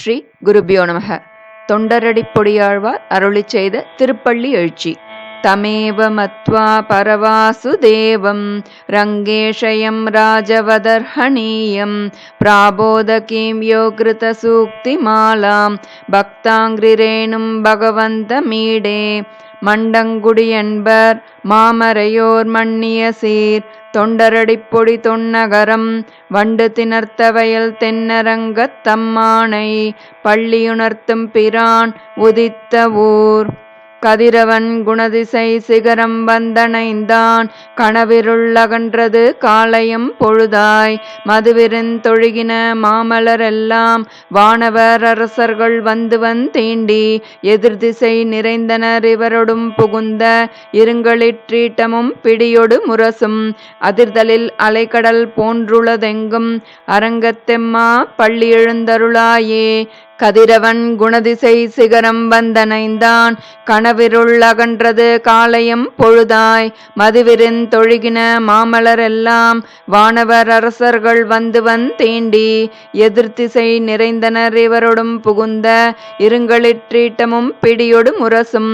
ஸ்ரீ குருபியோ நமக. தொண்டரடி பொடியாழ்வார் அருளி செய்த திருப்பள்ளி எழுச்சி. தமேவ மத்வா பரவாசு தேவம். ரங்கேஷயம் ராஜவதர்ஹணீயம். பிராபோதகீம் யோகிருத சூக்தி மாலாம். பக்தாங்கிரேணும் பகவந்த மீடே. மண்டங்குடி மண்டங்குடியன்பர் மாமரையோர் மன்னிய சீர் தொண்டரடிப்பொடி தொன்னகரம் வண்டு திணர்த்தவயல் தென்னரங்கத் தம்மானை பள்ளியுணர்த்தும் பிரான் உதித்த ஊர். கதிரவன் குணதிசை சிகரம் வந்தனைந்தான் கனவிருள்ளகன்றது காலையும் பொழுதாய். மதுவிருந்தொழுகின மாமலரெல்லாம் வானவர் அரசர்கள் வந்து வந்தீண்டி எதிர்திசை நிறைந்தனர் இவரொடும் புகுந்த இருங்களிற்றீட்டமும் பிடியொடு முரசும். அதிர்தலில் அலைக்கடல் போன்றுளதெங்கும் அரங்கத்தெம்மா பள்ளி எழுந்தருளாயே. கதிரவன் குணதிசை சிகரம் வந்தனைந்தான். கனவிருள் அகன்றது காலையம் பொழுதாய். மதுவிருந் தொழுகின மாமலரெல்லாம் வானவர் அரசர்கள் வந்து வந்தேண்டி எதிர்த்திசை நிறைந்தனர் இவரொடும் புகுந்த இருங்களிற்றீட்டமும் பிடியொடு முரசும்.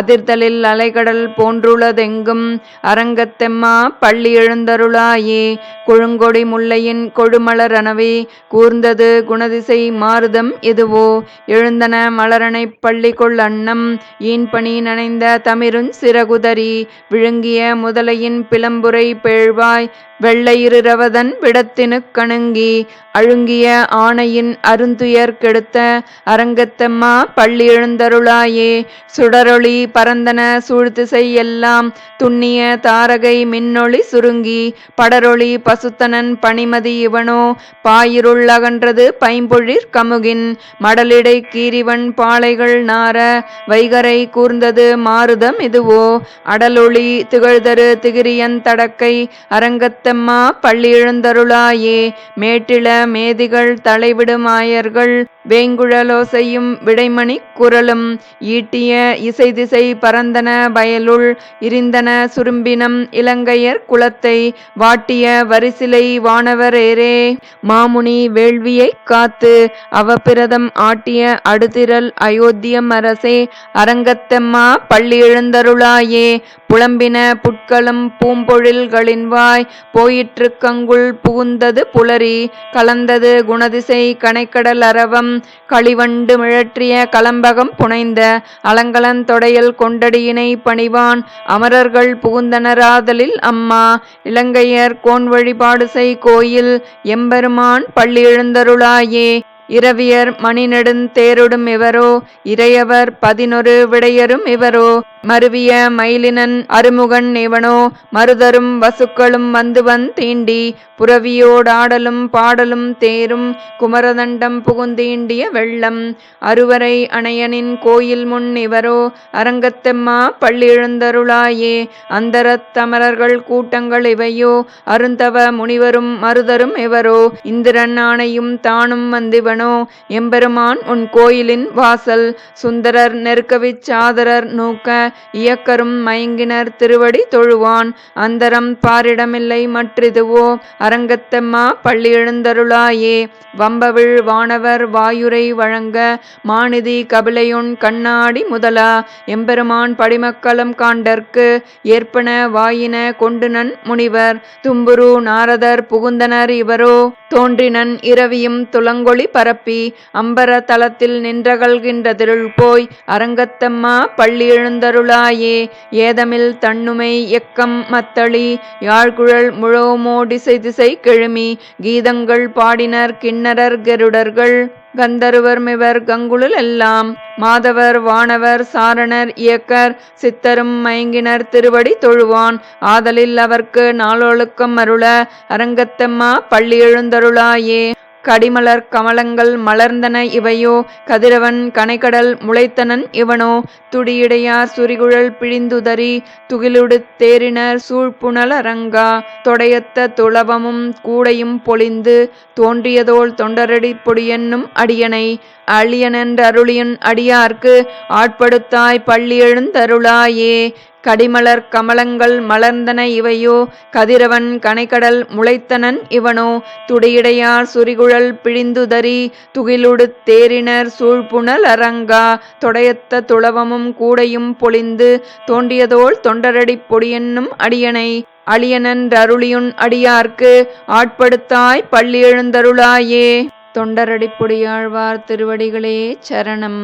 அதிர்தலில் அலைகடல் போன்றுள்ளதெங்கும் அரங்கத்தெம்மா பள்ளி எழுந்தருளாயே. குழுங்கொடி முல்லையின் கொழுமலரனவே கூர்ந்தது குணதிசை மாறுதம் இது இதுவோ எழுந்தன மலரனை பள்ளி கொள் அன்னம். ஈன்பணி நனைந்த தமிருஞ் சிறகுதரி விழுங்கிய முதலையின் பிளம்புரை பேழ்வாய். வெள்ளையிருரவதன் விடத்தினுக் கணுங்கி. அழுங்கிய ஆணையின் அருந்துயர் கெடுத்த அரங்கத்தம்மா பள்ளி எழுந்தருளாயே. சுடரொளி பரந்தன சூழ்த்திசை எல்லாம். துண்ணிய தாரகை மின்னொளி சுருங்கி. படரொளி பசுத்தனன் பணிமதி இவனோ. பாயிருள் அகன்றது பைம்பொழிற் கமுகின். மடலிடை கீரிவன் பாளைகள் நார வைகரை கூர்ந்தது மாறுதம் இதுவோ. அடலொளி திகழ்தரு திகிரியன் தடக்கை அரங்கத்தம்மா பள்ளி பள்ளியெழுந்தருளாயே. மேட்டிள மேதிகள் தலைவிடுமாயர்கள் வேங்குழலோசையும் விடைமணி குரலும் ஈட்டிய இசை திசை பரந்தன வயலுள் இருந்தன சுரும்பினம் இலங்கையர் குலத்தை வாட்டிய வரிசிலை வானவரேரே மாமுனி வேள்வியைக் காத்து அவபிரதம் ஆட்டிய அடுதிரல் அயோத்தியம் அரசே அரங்கத்தெம்மா பள்ளி எழுந்தருளாயே. புலம்பின புட்களும் பூம்பொழில்களின்வாய் போயிற்று கங்குள் புகுந்தது புலரி. கலந்தது குணதிசை கணைக்கடல் அரவம் களிவண்டு மிழற்றிய கலம்பகம் புனைந்த. அலங்கலன் தொடையல் கொண்டடியினை பணிவான் அமரர்கள் புகுந்தனராதலில் அம்மா. இலங்கையர் கோன் வழிபாடு செய் கோயில் எம்பெருமான் பள்ளி எழுந்தருளாயே. இரவியர் மணிநெடுந்தேருடும் இவரோ இறையவர் பதினொரு விடையரும் இவரோ. மருவிய மயிலினன் அருமுகன் இவனோ மருதரும் வசுக்களும் வந்து வந்தீண்டி புறவியோடாடலும் பாடலும் தேரும் குமரதண்டம் புகுந்தீண்டிய வெள்ளம். அருவரை அணையனின் கோயில் முன் இவரோ அரங்கத்தெம்மா பள்ளி எழுந்தருளாயே கூட்டங்கள் இவையோ அருந்தவ முனிவரும் மருதரும் இவரோ. இந்திரன் ஆணையும் தானும் வந்திவனோ எம்பெருமான் உன் கோயிலின் வாசல். சுந்தரர் நெருக்கவிச் சாதரர் நூக்க இயக்கரும் மயங்கினர் திருவடி தொழுவான். அந்தரம் பாரிடமில்லை மற்றிதுவோ அரங்கத்தம்மா பள்ளி எழுந்தருளாயே. வம்பவிழ் வானவர் வாயுரை வழங்க மாநிதி கபிலையுன் கண்ணாடி முதலா. எம்பெருமான் படிமக்களம் காண்டற்கு ஏற்பன வாயின கொண்டுனன் முனிவர். தும்புரு நாரதர் புகுந்தனர் இவரோ தோன்றினன் இரவியும் துலங்கொளி பரப்பி. அம்பர தலத்தில் நின்றகல்கின்றதிருள் போய் அரங்கத்தம்மா பள்ளி எழுந்தருள் அருளாயே ஏதமில் தன்னுமை எக்கம் மத்தளி யாழ்குழல் முழோமோ திசை திசை கிழுமி கீதங்கள் பாடினர் கிண்ணரர் கெருடர்கள் கந்தருவர்மிவர் கங்குலுல் எல்லாம் மாதவர் வானவர் சாரணர் இயக்கர் சித்தரும் மயங்கினர் திருவடி தொழுவான் ஆதலில் அவர்க்கு நாளொழுக்கம் அருள அரங்கத்தம்மா பள்ளி எழுந்தருளாயே. கடிமலர் கமலங்கள் மலர்ந்தன இவையோ கதிரவன் கனைக்கடல் முளைத்தனன் இவனோ துடியிடையார் சுரிகுழல் பிழிந்துதறி துகிலுடு தேரினர் சூழ்ப்புணலரங்கா தொடையத்த துளவமும் கூடையும் பொழிந்து தோன்றியதோல் தொண்டரடி பொடியென்னும் அடியனை அழியனென்றருளியுன் அடியார்க்கு ஆட்படுத்தாய் பள்ளி எழுந்தருளாயே. கடிமலர் கமலங்கள் மலர்ந்தன இவையோ கதிரவன் கனைக்கடல் முளைத்தனன் இவனோ. துடியிடையார் சுரிகுழல் பிழிந்துதறி துகிலுடு தேரினர் சூழ்புணல் அரங்கா. தொடையத்த துளவமும் கூடையும் பொழிந்து தோண்டியதோள் தொண்டரடிப் பொடியென்னும் அடியனை. அழியனென்றருளியுன் அடியார்க்கு ஆட்படுத்தாய் பள்ளி எழுந்தருளாயே. தொண்டரடிப்பொடியாழ்வார் திருவடிகளே சரணம்.